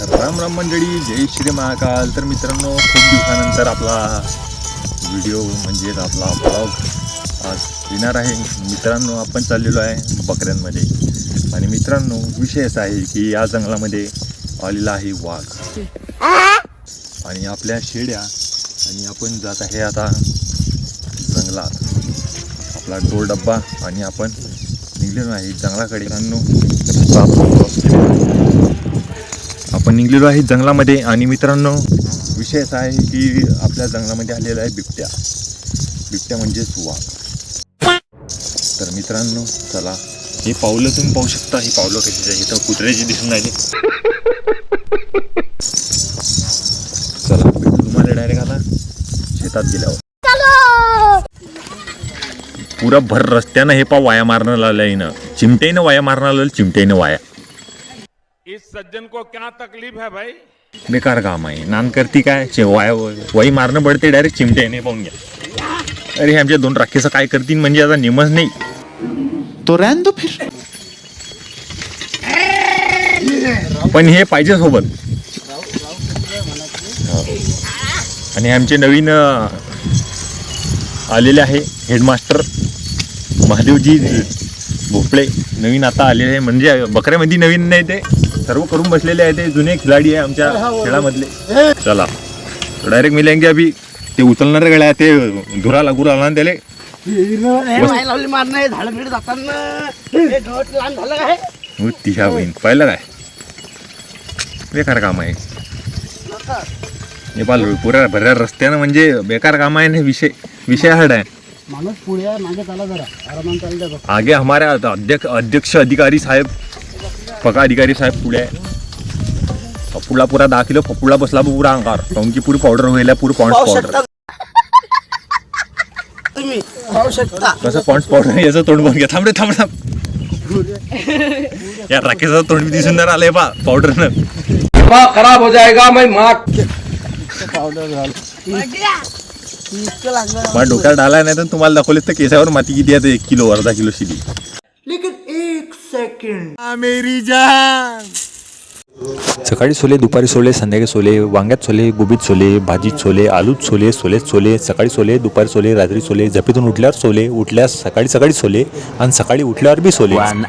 राम राम मंडळी जय श्री महाकाल. तर मित्रांनो खूप दिवसानंतर आपला व्हिडिओ म्हणजेच आपला ब्लॉग आज येणार आहे. मित्रांनो आपण चाललेलो आहे बकऱ्यांमध्ये. आणि मित्रांनो विषय असा आहे की या जंगलामध्ये आलेला आहे वाघ. आणि आपल्या शेड्या आणि आपण जात आहे आता जंगलात. आपला टोल डब्बा आणि आपण निघलेलो आहे जंगलाकडे. मित्रांनो आपण निघलेलो आहे जंगलामध्ये आणि मित्रांनो विषय असा आहे की आपल्या जंगलामध्ये आलेला आहे बिबट्या. बिबट्या म्हणजेच वाघ तर मित्रांनो चला हे पावलं तुम्ही पाहू शकता. ही पावलं कशी आहे तर कुत्र्याची दिसून राहिली. चला तुम्हाला डायरेक्ट आला शेतात गेल्यावर. पुरा भर रस्त्यानं हे पा वाया मारणं आलं ना चिमटेनं वाया मारणं आलं चिमट्यानं वाया. इस सज्जन को क्या तकलीफ है भाई? बेकार काम आहे. नान करती काय? चे वाय वाई मारणं पडते डायरेक्ट चिमट्याने पाहून घ्या. अरे हे आमच्या दोन राखेचं काय करतील म्हणजे आता निमच नाही. तो रहने दो फिर. पण हे पाहिजे सोबत. आणि आमचे नवीन आलेले आहे हेडमास्टर महादेवजी भोपळे. नवीन आता आलेले आहे म्हणजे बकऱ्यामध्ये नवीन नाही ते. सर्व करून बसलेले आहे ते जुने खिलाडी आहे आमच्या खेळामधले. चला. डायरेक्ट मिलेंगे अभि. ते उचलणारे गळ्या ते धुरा लागू राहिला ना त्याले. हे. बहीण. पाहिलं काय? बेकार काम आहे. नेपाल पुऱ्या भऱ्या रस्त्यानं म्हणजे बेकार काम आहे ना विषय विषय हार्ड आहे. माणूस पुढे मागे चाला जरा. आरामात. आगे हमारे अध्यक्ष अधिकारी साहेब पका अधिकारी साहेब पुढे. आहे पप्पूला पुरा दहा किलो पप्पूला बसला पुरा अंगार काऊन की पुरी पावडर व्हायला पुरी पाहू पावडर शकता. तुम्ही पाहू शकता. कसं पॉन्ड्स पावडर याचं तोंड बघ. घ्या थांब रे थांब थांब. या राकेशचं तोंड बी दिसून नाही आलंय बा पावडरनं खराब हो जाएगा मैं माँ इतकं लागलं मला डोक्यात डाला नाही तर तुम्हाला दाखवलेत तर केसावर माती किती आहे एक किलो अर्धा किलो शिली सकाळी सोले दुपारी सोले संध्याकाळी सोले वांग्यात सोले गोबीत सोले भाजीत सोले आलूत सोले सोलेत सोले सकाळी सोले दुपारी सोले रात्री सोले झपेतून उठल्यावर सोले उठल्यास सकाळी सकाळी सोले आणि सकाळी उठल्यावर बी सोले. आपण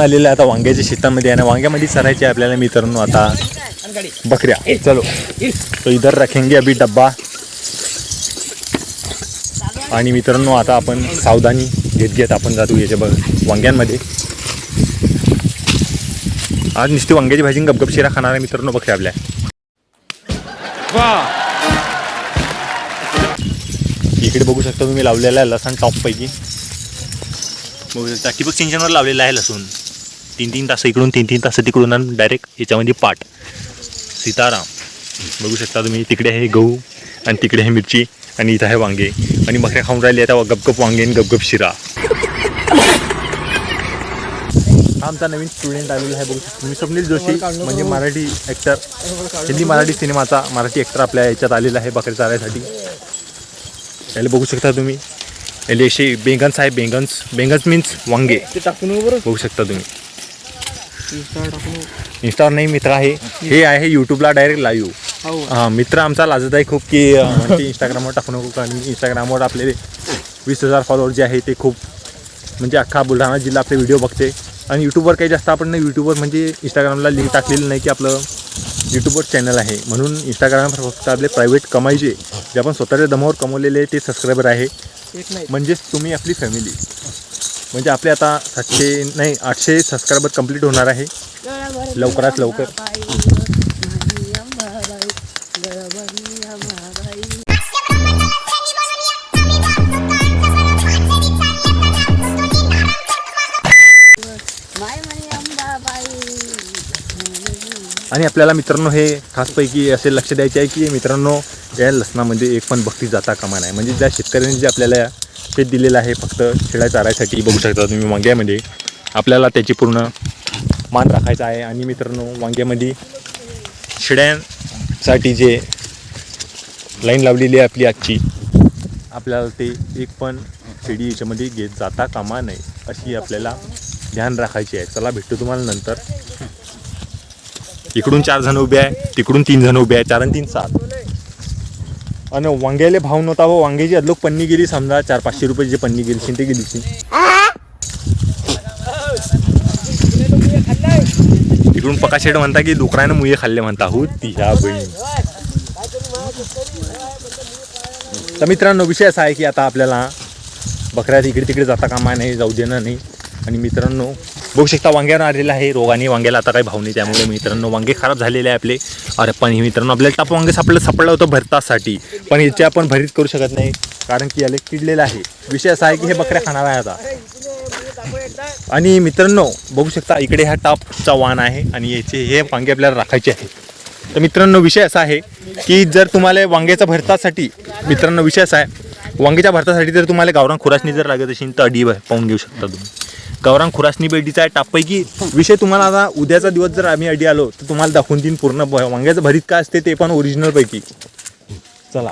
आलेलं आहे आता वांग्याच्या शेतामध्ये आणि वांग्यामध्ये चरायचे आपल्याला मित्रांनो आता. बकऱ्या. चलो. तो इधर रखेंगे अभी डब्बा. आणि मित्रांनो आता आपण सावधानी घेत घेत आपण जातो याच्या बघ वांग्यांमध्ये. आज नुसती वांग्याची भाजी गपगप शिरा खाणार आहे मित्रांनो बकऱ्या आपल्या. इकडे बघू शकता तुम्ही लावलेला आहे लसण टॉप पैकी. बघू शकता. ठिबक सिंचनवर लावलेलं आहे लसूण. तीन तीन तास इकडून तीन तीन तास तिकडून आणि डायरेक्ट याच्यामध्ये पाट. सीताराम. बघू शकता तुम्ही तिकडे आहे गहू आणि तिकडे आहे मिरची आणि इथं आहे वांगे. आणि बकऱ्या खाऊन राहिली आता गपगप वांगे आणि गपगप शिरा. आमचा नवीन स्टुडंट आलेला आहे बघू शकता. तुम्ही स्वप्नील जोशी म्हणजे मराठी ॲक्टर हिंदी मराठी सिनेमाचा मराठी ॲक्टर आपल्या याच्यात आलेला आहे बकऱ्या चारायसाठी. याला बघू शकता तुम्ही. याले असे बेंगन्स आहे बेंगन्स. बेंगन्स मीन्स वांगे. बघू शकता तुम्ही. इंस्टावर नाही मित्र आहे. हे आहे यूट्यूबला डायरेक्ट लाईव्ह हां. मित्र आमचा लाजत आहे खूप की इंस्टाग्रामवर टाकू नको कारण इंस्टाग्रामवर आपले वीस हजार फॉलोअर जे आहे ते खूप म्हणजे अख्खा बुलढाणा जिल्हा आपले व्हिडिओ बघते. आणि यूट्यूबवर काही जास्त आपण नाही यूट्यूबवर म्हणजे इंस्टाग्रामला लिंक टाकलेलं नाही की आपलं यूट्यूबवर चॅनल आहे. म्हणून इंस्टाग्रामवर फक्त आपले प्रायव्हेट कमाईचे जे आपण स्वतःच्या दमावर कमवलेले ते सबस्क्रायबर आहे. म्हणजेच तुम्ही आपली फॅमिली म्हणजे आपले आता सातशे नाही आठशे सबस्क्रायबर कंप्लीट होणार आहे. लवकरात लवकर. आपल्याला मित्रांनो हे खासपैकी असे लक्ष द्यायचे आहे की मित्रांनो या लसणामध्ये एक पण बक्षीस जाता कामा नाही म्हणजे ज्या शेतकऱ्यांनी जे आपल्याला शेत दिलेलं आहे फक्त शेळ्या चारायसाठी बघू शकता तुम्ही वांग्यामध्ये. आपल्याला त्याची पूर्ण मान राखायचा आहे. आणि मित्रांनो वांग्यामध्ये शेळ्यांसाठी जे लाईन लावलेली आहे आपली आजची आपल्याला ते एक पण शेळी याच्यामध्ये घेत जाता कामा नये अशी आपल्याला ध्यान राखायची आहे. चला भेटतो तुम्हाला नंतर. इकडून चार जण उभे आहे तिकडून तीन जण उभे आहे चार आणि तीन सात. आणि वांग्याले भाव नव्हता व वांग्याची अदलोक पन्नी गेली समजा चार पाचशे रुपयाची जी पन्नी गेली शिंते गेली ती. तिकडून पकाशेड म्हणता की डुकरानं मुये खाल्ले म्हणता हो ती ह्या बहिणी. तर मित्रांनो विषय असा आहे की आता आपल्याला बकऱ्या इकडे तिकडे जाता कामा नाही जाऊ देणं नाही. आणि मित्रांनो बघू शकता वांग्यावर आलेला आहे. रोगाने वांग्याला आता काही भाव नाही. त्यामुळे मित्रांनो वांगे खराब झालेले आहे आपले. अरे पण हे मित्रांनो आपल्याला टप वांगे सापडलं सापडलं होतं भरतासाठी. पण याचे आपण भरीत करू शकत नाही. कारण की याला किडलेलं आहे. विषय असा आहे की हे बकऱ्या खाणार आहे आता. आणि मित्रांनो बघू शकता इकडे हा टापचा वाण आहे आणि याचे हे वांगे आपल्याला राखायचे आहे तर मित्रांनो विषय असा आहे की जर तुम्हाला वांग्याच्या भरतासाठी मित्रांनो विषय असा आहे. वांग्याच्या भरतासाठी जर तुम्हाला गावरान खुरासणी जर लागत असेल तर अडी पाहून घेऊ शकता तुम्ही. गावरान खुरासनी बेडीचा आहे टापपैकी. विषय तुम्हाला आता उद्याचा दिवस जर आम्ही अडी आलो तर तुम्हाला दाखवून देईन पूर्ण वांग्याचं भरीत काय असते ते पण ओरिजिनलपैकी चला.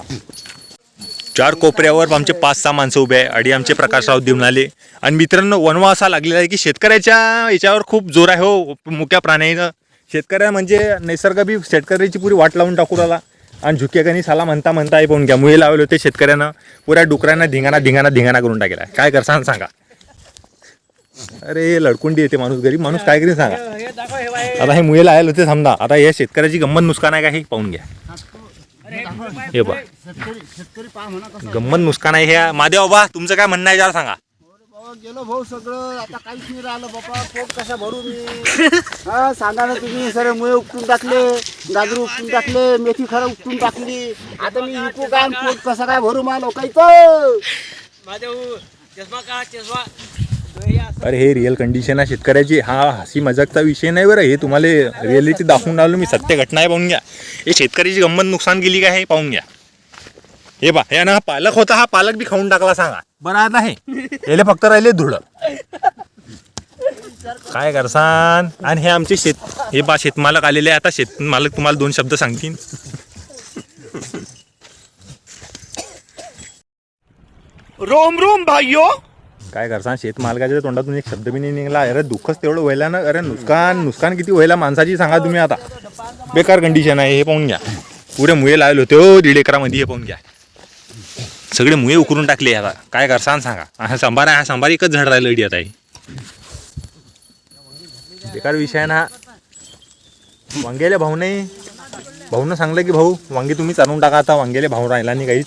चार कोपऱ्यावर आमचे पाच सहा माणसं उभे आहे. अडी आमचे प्रकाशराव देऊन आले. आणि मित्रांनो वनवा असा लागलेला आहे की शेतकऱ्याच्या याच्यावर खूप जोर आहे हो मुक्या प्राण्यानं. शेतकऱ्या म्हणजे निसर्ग बी शेतकऱ्याची पुरी वाट लावून टाकू राहिला. आणि झुक्याकानी साला म्हणता म्हणता आहे पण घ्या. मुळे लावले होते शेतकऱ्यानं. पुऱ्या डुकऱ्यांना धिंगाणा धिंगाणा धिंगाणा करून टाकेला. आहे. काय करसान सांगा. अरे लडकुंडी येते माणूस गरीब माणूस काय करीन सांगा. आता हे मुळे लायला होते समजा आता या शेतकऱ्याची गंमत नुकसान आहे का हे? पाहून घ्या. हे बा गंमत नुकसान आहे ह्या मादेव बाबा तुमचं काय म्हणणं आहे जरा सांगा. गेलो भाऊ सगळं आता काहीच नाही राहिलं बापा पोट कसा भरू मी? हा सांगा ना तुम्ही सर मुळे उपटून टाकले गाजर उपटून टाकले मेथी खरं उपटून टाकली. आता मी विकू काय पोट कसं काय भरू मा लोकांचं? अरे हे रिअल कंडिशन आहे शेतकऱ्याची. हा हसी मजाकचा विषय नाही बरं. हे तुम्हाला रिअलिटी दाखवून आलो मी. सत्य घटना आहे पाहून घ्या. हे शेतकऱ्याची गंमत नुकसान केली का हे पाहून घ्या. हे बा हे ना हा पालक होता हा पालक बी खाऊन टाकला सांगा. बरं आता हे. याले फक्त राहिले धुळ. काय करसान? आणि हे आमचे शेत हे बा शेतमालक आलेले आता शेतमालक तुम्हाला दोन शब्द सांगतील. रोम रोम भाइयों काय करसान शेतमालकाच्या तोंडातून एक शब्द बी नाही निघाला. अरे दुःखच तेवढं व्हायला ना. अरे नुकसान नुकसान किती व्हायला माणसाची सांगा तुम्ही आता. बेकार कंडिशन आहे हे पाहून घ्या. पुरे मुळे लावले होते हो दीड एकरामध्ये हे पाहून घ्या. सगळे मुळे उकरून टाकले आता. काय करसान सांगा हा सांबार हा सांबार एकच झाड राहिलं अडी आता हे. बेकार विषय आहे ना. वांग्याला भाऊ नाही. भाऊनं सांगलं की भाऊ वांगे तुम्ही चालवून टाका आता. वांग्याला भाऊ राहिला नाही काहीच.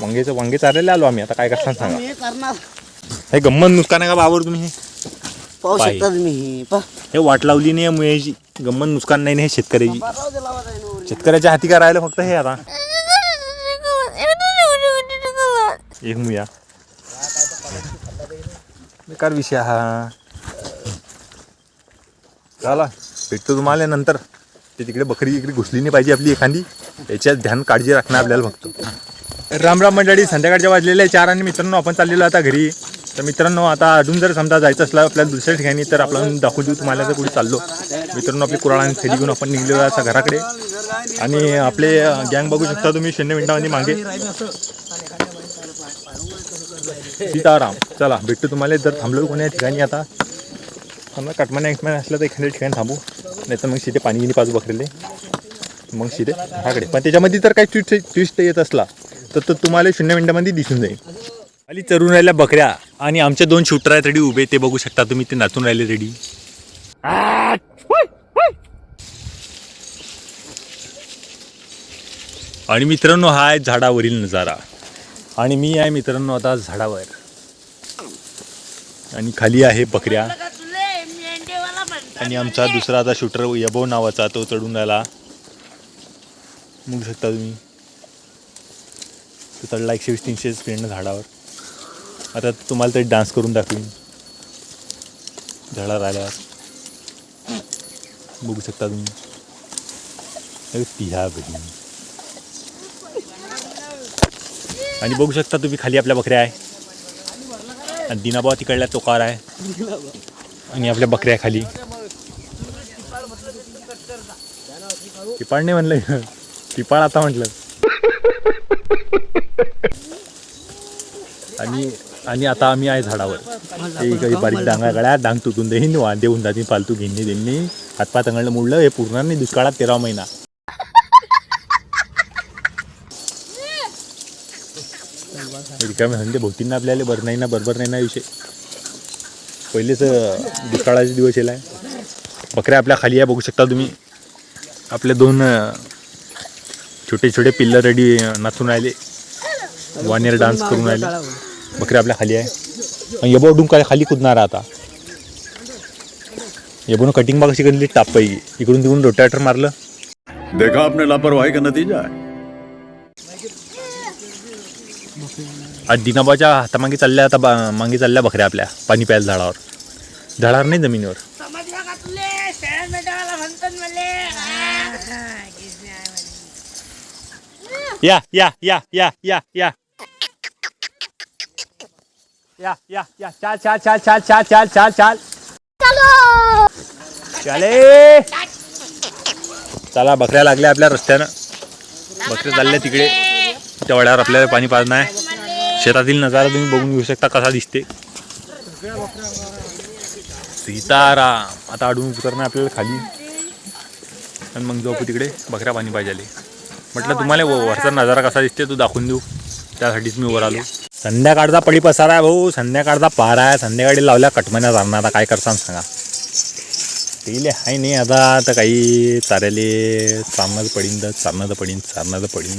वांग्याचं वांगे चाललेले आलो आम्ही. आता काय करसान सांगा. हे गंमत आहे का बाबर तुम्ही हे? पाहू पायी. शकता तुम्ही पा हे वाट लावली नाही मुळेची गंमत नुकसान नाही ना हे शेतकऱ्याची शेतकऱ्याच्या हाती काय राहिलं फक्त हे आता? एक मुया. बेकार विषय हा. चला भेटतो तुम्हाला नंतर. ते तिकडे बकरी इकडे घुसली नाही पाहिजे आपली एखादी. याच्यात ध्यान काळजी राखणं आपल्याला फक्त. राम राम मंडळी संध्याकाळच्या वाजलेल्या चार आणि मित्रांनो आपण चाललेलो आता घरी. तर मित्रांनो आता अजून जर समजा जायचं असलं आपल्याला दुसऱ्या ठिकाणी तर आपण दाखवू देऊ तुम्हाला तर कुठे चाललो. मित्रांनो आपली कुराळाने थैली घेऊन आपण निघलेलो आहे घराकडे. आणि आपले गँग बघू शकता तुम्ही शून्य मिनिटामध्ये मागे. सीताराम चला भेटतो तुम्हाला. जर थांबलो कोण्या ठिकाणी आता. समजा कटमाने एकमाने असलं तर एखाद्या ठिकाणी थांबू. नाही तर मग शिटे पाणी गिनी पाजू बकरेले मग शिटे घराकडे पण त्याच्यामध्ये जर काही ट्विस्ट ट्विस्ट येत असला तर तो तुम्हाला शून्य मिनिटामध्ये दिसून जाईल. खाली चरून राहिल्या बकऱ्या. आणि आमचे दोन शूटर आहेत रेडी उभे ते बघू शकता तुम्ही ते नाचून राहिले रेडी. आणि मित्रांनो हा आहे झाडावरील नजारा. आणि मी आहे मित्रांनो आता झाडावर. आणि खाली आहे बकऱ्या. आणि आमचा दुसरा आता शूटर यबो नावाचा तो चढून राहिला. बघू शकता तुम्ही. तो चढला एकशे वीस तीनशे स्पीडनं झाडावर. आता तुम्हाला तरी डान्स करून दाखवीन. झाडावर आल्यावर. बघू शकता तुम्ही. अरे तिहा बहीण आणि बघू शकता तुम्ही खाली आपल्या बकऱ्या आहे. आणि दिनाबा तिकडल्या तोकार आहे. आणि आपल्या बकऱ्या खाली. पिपाळ नाही म्हणलं. पिपाळ आता म्हटलं. आणि आणि आता आम्ही आहे झाडावर. एक बारीक डांगा गळ्या डांग तुटून देईन वा देऊन जातील फालतू घेणे देणे हातपाय तंगडलं मुडलं हे पूर्ण नाही दुष्काळात तेरा महिना. रिकामे हंडे भोवतींना आपल्याला बरं नाही ना बरोबर नाही ना विषय. पहिलेच दुष्काळाचे दिवस येला आहे बकऱ्या आपल्या खाली आहे बघू शकता तुम्ही. आपले दोन छोटे छोटे पिल्लं रेडी नाचून राहिले. वानेर डान्स करून राहिले. बकऱ्या आपल्या खाली आहे. आणि यबो काय खाली कुदणार आता. यबोनं कटिंग बघ कशी करली टाप पाहिजे इकडून तिकडून रोटाटर मारलं. देखा आपने लापरवाही का नतीजा आज दिनाबाच्या हातामागे चालल्या आता बा मागे चालल्या बकऱ्या आपल्या पाणी प्यायला झाडावर. झाडावर नाही जमिनीवर. या या या या या या. या या या. चाल चाल चाल चाल चाल चाल चाल चाल. चाले! चला. बकऱ्या लागल्या आपल्या रस्त्यानं. बकऱ्या चालल्या तिकडे. त्या वड्यावर आपल्याला पाणी पाजणं आहे. शेतातील नजारा तुम्ही बघून घेऊ शकता कसा दिसते. सीताराम. आता अडून उतरणं आपल्याला खाली. आणि मग जाऊ तिकडे. बकऱ्या पाणी पाहिजे म्हटलं तुम्हाला व- वरचा नजारा कसा दिसते तो दाखवून देऊ. त्यासाठीच मी वर आलो. संध्याकाळचा पडी पसारा आहे भाऊ. संध्याकाळचा पारा आहे. संध्याकाळी लावल्या कटमऱ्या जाणार. आता काय करसान सांगा. तेले हाय नाही आता. तर काही चाऱ्याले चारणाचं पडीन तर चारणाचं पडीन तर पडीन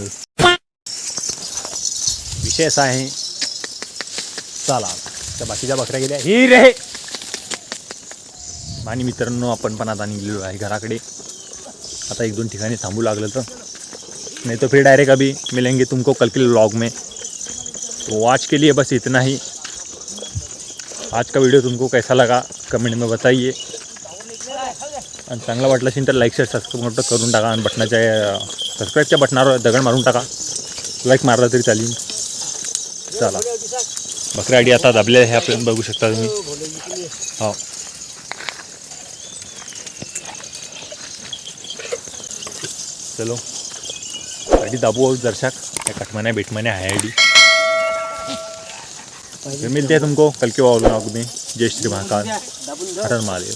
विषय असा आहे. चला. त्या बाकीच्या बकऱ्या गेल्या. ही रे! आणि मित्रांनो आपण पण आता निघलेलो आहे घराकडे. आता एक दोन ठिकाणी थांबू लागलं तर. नाही तो फिर डायरेक्ट अभी मिलेंगे तुमको कल के व्लॉग में. तो आज के लिए बस इतना ही। आज का वीडियो तुमको कैसा लगा कमेंट में बताइए। आणि चांगला वाटलं असेल तर लाईक शेअर सबस्क्राईब मोठं करून टाका आणि बटनाच्या सबस्क्राईबच्या बटनावर दगड मारून टाका. लाईक मारला तरी चालेल. चला. बकऱ्या आयडी आता दाबले हे आपण बघू शकता तुम्ही. हो. चलो. आयडी दाबू दर्शक या कटमन्या बिटमन्या आहे आयडी मिलते हैं तुमको कल के व्लॉग में जय श्री महाकाल। हर महादेव।